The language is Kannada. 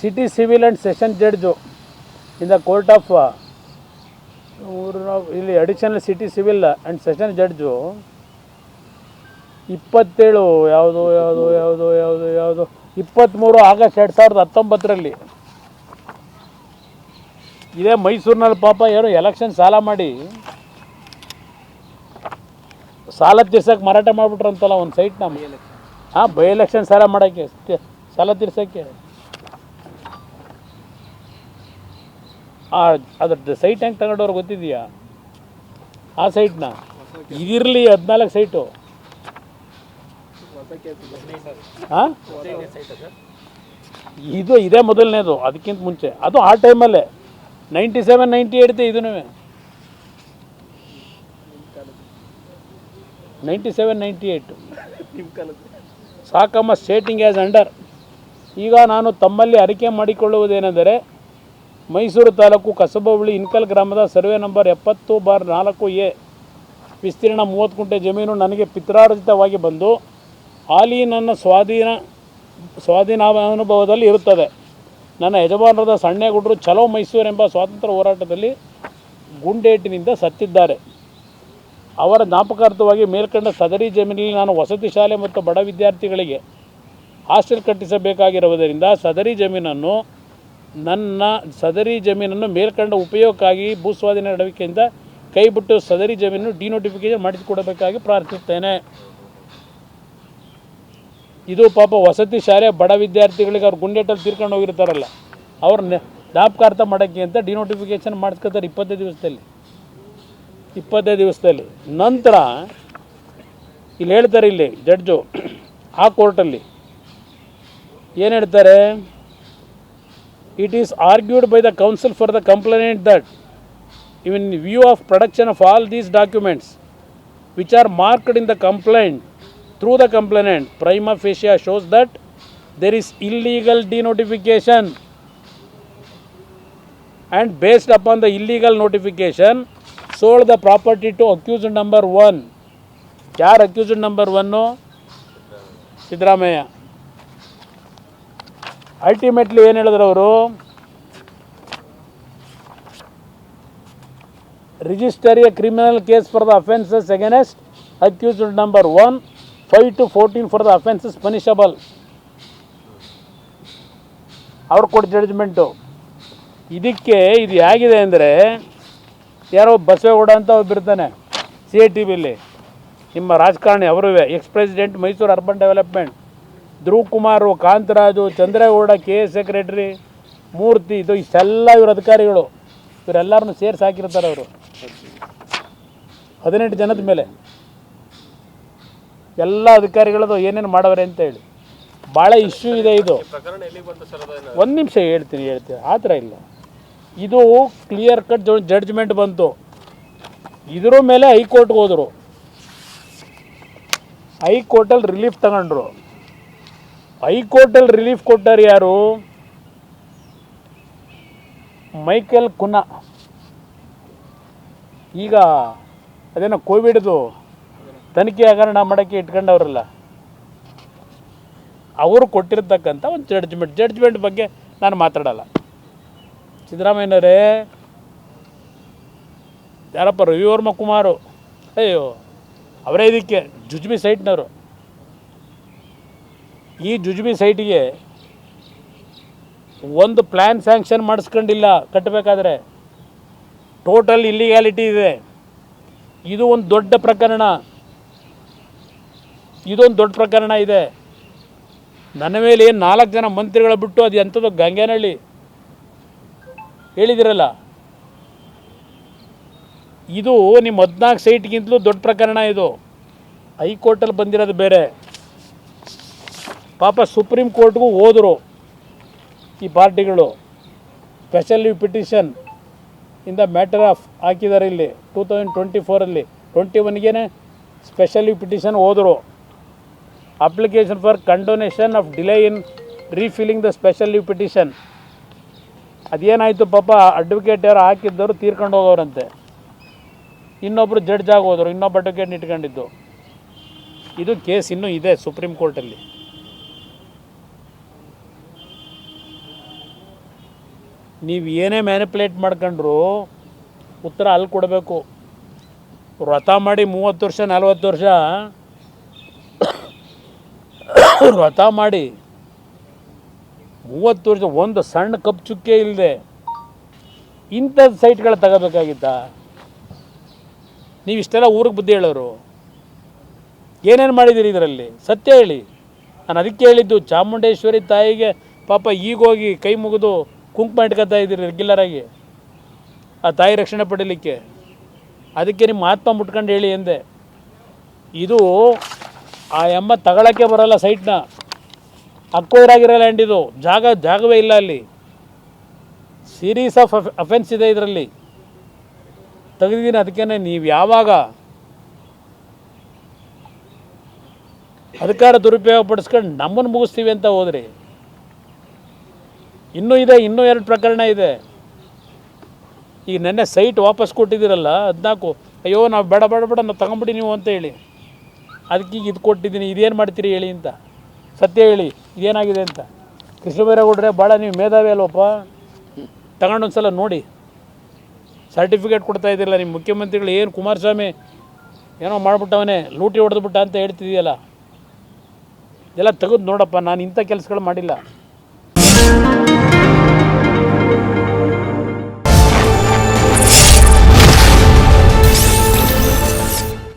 City civil and session judge in the court of ಇಲ್ಲಿ additional city civil and session judge ಇಪ್ಪತ್ತೇಳು ಯಾವುದು ಯಾವುದು ಯಾವುದು ಯಾವುದು ಯಾವುದು ಇಪ್ಪತ್ತ್ಮೂರು ಆಗಸ್ಟ್ ಎರಡು ಸಾವಿರದ ಹತ್ತೊಂಬತ್ತರಲ್ಲಿ. ಇದೇ ಮೈಸೂರಿನಲ್ಲಿ ಪಾಪ ಏನು ಎಲೆಕ್ಷನ್ ಸಾಲ ಮಾಡಿ ಸಾಲ ತೀರ್ಸೋಕ್ಕೆ ಮಾರಾಟ ಮಾಡಿಬಿಟ್ರಂತಲ್ಲ ಒಂದು ಸೈಟ್ ನಮ್ಮ ಹಾಂ ಬೈ ಎಲೆಕ್ಷನ್ ಸಾಲ ಮಾಡೋಕ್ಕೆ ಸಾಲ ತೀರ್ಸೋಕ್ಕೆ. ಆ, ಅದ್ರದ್ದು ಸೈಟ್ ಹೆಂಗೆ ತಗೊಂಡವ್ರು ಗೊತ್ತಿದೆಯಾ? ಆ ಸೈಟ್ನ ಇದಿರಲಿ ಹದಿನಾಲ್ಕು ಸೈಟು ಹಾಂ ಇದು ಇದೇ ಮೊದಲನೇದು, ಅದಕ್ಕಿಂತ ಮುಂಚೆ. ಅದು ಆ ಟೈಮಲ್ಲೇ ನೈಂಟಿ ಸೆವೆನ್ ನೈಂಟಿ ಏಯ್ಟ್ ಇದೂ ninety seven ninety eight Sakamma stating as under ಈಗ ನಾನು ತಮ್ಮಲ್ಲಿ ಅರಿಕೆ ಮಾಡಿಕೊಳ್ಳುವುದೇನೆಂದರೆ ಮೈಸೂರು ತಾಲೂಕು ಕಸಬವಳ್ಳಿ ಇನ್ಕಲ್ ಗ್ರಾಮದ ಸರ್ವೆ ನಂಬರ್ ಎಪ್ಪತ್ತು ಬಾರ್ ನಾಲ್ಕು ಎ. ವಿಸ್ತೀರ್ಣ ಮೂವತ್ತು ಕುಂಟೆ ಜಮೀನು ನನಗೆ ಪಿತ್ರಾರ್ಜಿತವಾಗಿ ಬಂದು ಹಾಲಿ ನನ್ನ ಸ್ವಾಧೀನ, ಸ್ವಾಧೀನಾನುಭವದಲ್ಲಿ ಇರುತ್ತದೆ. ನನ್ನ ಯಜಮಾನರಾದ ಸಣ್ಣಗುಡ್ರು ಚಲೋ ಮೈಸೂರು ಎಂಬ ಸ್ವಾತಂತ್ರ್ಯ ಹೋರಾಟದಲ್ಲಿ ಗುಂಡೇಟಿನಿಂದ ಸತ್ತಿದ್ದಾರೆ. ಅವರ ಜ್ಞಾಪಕಾರ್ಥವಾಗಿ ಮೇಲ್ಕಂಡ ಸದರಿ ಜಮೀನಿನಲ್ಲಿ ನಾನು ವಸತಿ ಶಾಲೆ ಮತ್ತು ಬಡ ವಿದ್ಯಾರ್ಥಿಗಳಿಗೆ ಹಾಸ್ಟೆಲ್ ಕಟ್ಟಿಸಬೇಕಾಗಿರುವುದರಿಂದ ಸದರಿ ಜಮೀನನ್ನು ನನ್ನ ಸದರಿ ಜಮೀನನ್ನು ಮೇಲ್ಕಂಡ ಉಪಯೋಗಕ್ಕಾಗಿ ಭೂಸ್ವಾಧೀನ ನಡವಿಕೆಯಿಂದ ಕೈಬಿಟ್ಟು ಸದರಿ ಜಮೀನನ್ನು ಡಿನೋಟಿಫಿಕೇಶನ್ ಮಾಡಿಸಿಕೊಡಬೇಕಾಗಿ ಪ್ರಾರ್ಥಿಸುತ್ತೇನೆ. ಇದು ಪಾಪ ವಸತಿ ಶಾಲೆ ಬಡ ವಿದ್ಯಾರ್ಥಿಗಳಿಗೆ ಅವ್ರು ಗುಂಡೇಟಲ್ಲಿ ತೀರ್ಕೊಂಡು ಹೋಗಿರ್ತಾರಲ್ಲ, ಅವ್ರ ಜ್ಞಾಪಕಾರ್ಥ ಮಾಡೋಕ್ಕೆ ಅಂತ ಡಿನೋಟಿಫಿಕೇಷನ್ ಮಾಡಿಸ್ಕೊತಾರೆ ಇಪ್ಪತ್ತೈದು ದಿವಸದಲ್ಲಿ. ಇಪ್ಪತ್ತೈದು ದಿವಸದಲ್ಲಿ. ನಂತರ ಇಲ್ಲಿ ಹೇಳ್ತಾರೆ ಇಲ್ಲಿ ಜಡ್ಜು, ಆ ಕೋರ್ಟಲ್ಲಿ ಏನು ಹೇಳ್ತಾರೆ? it is argued by the council for the complaint that even view of production of all these documents which are marked in the complaint through the complainant prima facie shows that there is illegal denotification and based upon the illegal notification sold the property to accused number 1 ಯಾರು accused number one Siddaramaiah ultimately ಏನು ಹೇಳಿದ್ರು ಅವರು? Register a criminal case for the offences against accused number one five two fourteen for the offences punishable ಅವ್ರು ಕೊಟ್ಟ ಜಡ್ಜ್ಮೆಂಟು ಇದಕ್ಕೆ ಇದು ಹೇಗಿದೆ ಅಂದರೆ, ಯಾರೋ ಬಸವೇಗೌಡ ಅಂತ ಒಬ್ಬಿರ್ತಾನೆ ಸಿ ಎ ಟಿ ವಿಲಿ ನಿಮ್ಮ ರಾಜಕಾರಣಿ ಅವರು ex president Mysuru urban development Dhruv Kumar Kantharaju, Chandregowda, K S secretary, Murthy, ಇದು ಇಷ್ಟೆಲ್ಲ ಇವ್ರ ಅಧಿಕಾರಿಗಳು. ಇವರೆಲ್ಲರನ್ನು ಸೇರಿಸಿ ಹಾಕಿರ್ತಾರೆ ಅವರು. ಹದಿನೆಂಟು ಜನದ ಮೇಲೆ. ಎಲ್ಲ ಅಧಿಕಾರಿಗಳದು ಏನೇನು ಮಾಡವ್ರೆ ಅಂತ ಹೇಳಿ. ಭಾಳ ಇಶ್ಯೂ ಇದೆ ಇದು. ಒಂದು ನಿಮಿಷ ಹೇಳ್ತೀನಿ ಹೇಳ್ತೀನಿ. ಆ ಥರ ಇಲ್ಲ. ಇದು ಕ್ಲಿಯರ್ ಕಟ್ ಜಡ್ಜ್ಮೆಂಟ್ ಬಂತು. ಇದ್ರ ಮೇಲೆ ಹೈಕೋರ್ಟ್ಗೆ ಹೋದರು. ಹೈಕೋರ್ಟಲ್ಲಿ ರಿಲೀಫ್ ತಗೊಂಡ್ರು. ಹೈಕೋರ್ಟಲ್ಲಿ ರಿಲೀಫ್ ಕೊಟ್ಟರು ಯಾರು? ಮೈಕೆಲ್ ಕುನ್ನ ಈಗ ಅದೇನೋ ಕೋವಿಡ್ದು ತನಿಖೆ ಹಗರಣ ಮಾಡೋಕ್ಕೆ ಇಟ್ಕೊಂಡವ್ರಲ್ಲ. ಅವರು ಕೊಟ್ಟಿರ್ತಕ್ಕಂಥ ಒಂದು ಜಡ್ಜ್ಮೆಂಟ್ ಜಡ್ಜ್ಮೆಂಟ್ ಬಗ್ಗೆ ನಾನು ಮಾತಾಡಲ್ಲ. ಸಿದ್ದರಾಮಯ್ಯನವರೇ, ಯಾರಪ್ಪ ರವಿವರ್ಮ ಕುಮಾರು? ಅಯ್ಯೋ, ಅವರೇ ಇದಕ್ಕೆ ಜುಜ್ಮಿ ಸೈಟ್ನವರು. ಈ ಜುಜುಬಿ ಸೈಟಿಗೆ ಒಂದು ಪ್ಲ್ಯಾನ್ ಸ್ಯಾಂಕ್ಷನ್ ಮಾಡಿಸ್ಕೊಂಡಿಲ್ಲ, ಕಟ್ಟಬೇಕಾದ್ರೆ. ಟೋಟಲ್ ಇಲ್ಲಿಗ್ಯಾಲಿಟಿ ಇದೆ. ಇದು ಒಂದು ದೊಡ್ಡ ಪ್ರಕರಣ. ಇದೊಂದು ದೊಡ್ಡ ಪ್ರಕರಣ ಇದೆ. ನನ್ನ ಮೇಲೆ ಏನು ನಾಲ್ಕು ಜನ ಮಂತ್ರಿಗಳ ಬಿಟ್ಟು ಅದು ಎಂಥದ್ದು ಗಂಗೇನಹಳ್ಳಿ? ಹೇಳಿದಿರಲ್ಲ. ಇದು ನಿಮ್ಮ ಹದಿನಾಲ್ಕು ಸೈಟ್ಗಿಂತಲೂ ದೊಡ್ಡ ಪ್ರಕರಣ ಇದು. ಹೈಕೋರ್ಟಲ್ಲಿ ಬಂದಿರೋದು ಬೇರೆ. ಪಾಪ ಸುಪ್ರೀಂ ಕೋರ್ಟ್ಗೂ ಹೋದರು ಈ ಪಾರ್ಟಿಗಳು. Special petition in the matter of ಹಾಕಿದ್ದಾರೆ ಇಲ್ಲಿ ಟೂ ತೌಸಂಡ್ ಟ್ವೆಂಟಿ ಫೋರಲ್ಲಿ ಟ್ವೆಂಟಿ ಒನ್ಗೇನೆ ಸ್ಪೆಷಲ್ ಪಿಟಿಷನ್ ಹೋದರು. Application for condonation of delay in refiling the special petition ಅದೇನಾಯಿತು ಪಾಪ ಅಡ್ವೊಕೇಟ್ ಯಾರು ಹಾಕಿದ್ದವರು ತೀರ್ಕೊಂಡು ಹೋಗೋರಂತೆ ಇನ್ನೊಬ್ಬರು ಜಡ್ಜ್ ಆಗೋದ್ರು ಇನ್ನೊಬ್ಬ ಅಡ್ವೊಕೇಟ್ ಇಟ್ಕೊಂಡಿದ್ದು. ಇದು ಕೇಸ್ ಇನ್ನೂ ಇದೆ ಸುಪ್ರೀಂ ಕೋರ್ಟಲ್ಲಿ. ನೀವು ಏನೇ ಮ್ಯಾನಿಪ್ಯುಲೇಟ್ ಮಾಡ್ಕೊಂಡ್ರು ಉತ್ತರ ಅಲ್ಲಿ ಕೊಡಬೇಕು. ವ್ರತ ಮಾಡಿ ಮೂವತ್ತು ವರ್ಷ, ನಲ್ವತ್ತು ವರ್ಷ ವ್ರತ ಮಾಡಿ ಮೂವತ್ತು ವರ್ಷ ಒಂದು ಸಣ್ಣ ಕಪ್ ಚುಕ್ಕೆ ಇಲ್ಲದೆ ಇಂಥದ್ದು ಸೈಟ್ಗಳು ತಗೋಬೇಕಾಗಿತ್ತಾ? ನೀವು ಇಷ್ಟೆಲ್ಲ ಊರಿಗೆ ಬುದ್ಧಿ ಹೇಳೋರು. ಏನೇನು ಮಾಡಿದ್ದೀರಿ ಇದರಲ್ಲಿ? ಸತ್ಯ ಹೇಳಿ. ನಾನು ಅದಕ್ಕೆ ಹೇಳಿದ್ದು ಚಾಮುಂಡೇಶ್ವರಿ ತಾಯಿಗೆ ಪಾಪ ಈಗೋಗಿ ಕೈ ಮುಗಿದು ಕುಂಕುಮ ಇಟ್ಕೊತಾ ಇದ್ದೀರಿ ರೆಗ್ಯುಲರಾಗಿ ಆ ತಾಯಿ ರಕ್ಷಣೆ ಪಡೀಲಿಕ್ಕೆ. ಅದಕ್ಕೆ ನಿಮ್ಮ ಆತ್ಮ ಮುಟ್ಕೊಂಡು ಹೇಳಿ ಎಂದೆ. ಇದು ಆ ಎಮ್ಮ ತಗೊಳಕ್ಕೆ ಬರೋಲ್ಲ ಸೈಟ್ನ ಅಕ್ವೈರಾಗಿರೋ ಲ್ಯಾಂಡ್ ಇದು. ಜಾಗ, ಜಾಗವೇ ಇಲ್ಲ ಅಲ್ಲಿ. ಸೀರೀಸ್ ಆಫ್ ಅಫೆನ್ಸ್ ಇದೆ ಇದರಲ್ಲಿ. ತೆಗೆದಿದ್ದೀನಿ ಅದಕ್ಕೇ ನೀವು ಯಾವಾಗ ಅಧಿಕಾರ ದುರುಪಯೋಗ ಪಡಿಸ್ಕೊಂಡು ನಮ್ಮನ್ನು ಮುಗಿಸ್ತೀವಿ ಅಂತ ಹೋದ್ರಿ. ಇನ್ನೂ ಇದೆ, ಇನ್ನೂ ಎರಡು ಪ್ರಕರಣ ಇದೆ. ಈಗ ನೆನ್ನೆ ಸೈಟ್ ವಾಪಸ್ ಕೊಟ್ಟಿದ್ದೀರಲ್ಲ ಹದಿನಾಲ್ಕು ಅಯ್ಯೋ, ನಾವು ಬೇಡ ಬೇಡ ಬೇಡ, ನಾವು ತಗೊಂಬಿಡಿ ನೀವು ಅಂತ ಹೇಳಿ. ಅದಕ್ಕೆ ಈಗ ಇದು ಕೊಟ್ಟಿದ್ದೀನಿ, ಇದೇನು ಮಾಡ್ತೀರಿ ಹೇಳಿ ಅಂತ. ಸತ್ಯ ಹೇಳಿ, ಇದೇನಾಗಿದೆ ಅಂತ. ಕೃಷ್ಣ ಬೈರೇಗೌಡ್ರೆ ಭಾಳ ನೀವು ಮೇಧಾವಿ ಅಲ್ವಪ್ಪ. ತಗೊಂಡು ಒಂದು ಸಲ ನೋಡಿ. ಸರ್ಟಿಫಿಕೇಟ್ ಕೊಡ್ತಾ ಇದ್ದಿಲ್ಲ ನಿಮ್ಮ ಮುಖ್ಯಮಂತ್ರಿಗಳು ಏನು ಕುಮಾರಸ್ವಾಮಿ ಏನೋ ಮಾಡಿಬಿಟ್ಟವನೇ, ಲೂಟಿ ಹೊಡೆದ್ಬಿಟ್ಟ ಅಂತ ಹೇಳ್ತಿದೆಯಲ್ಲ ಇದೆಲ್ಲ ತೆಗೆದು ನೋಡಪ್ಪ, ನಾನು ಇಂಥ ಕೆಲಸಗಳು ಮಾಡಿಲ್ಲ.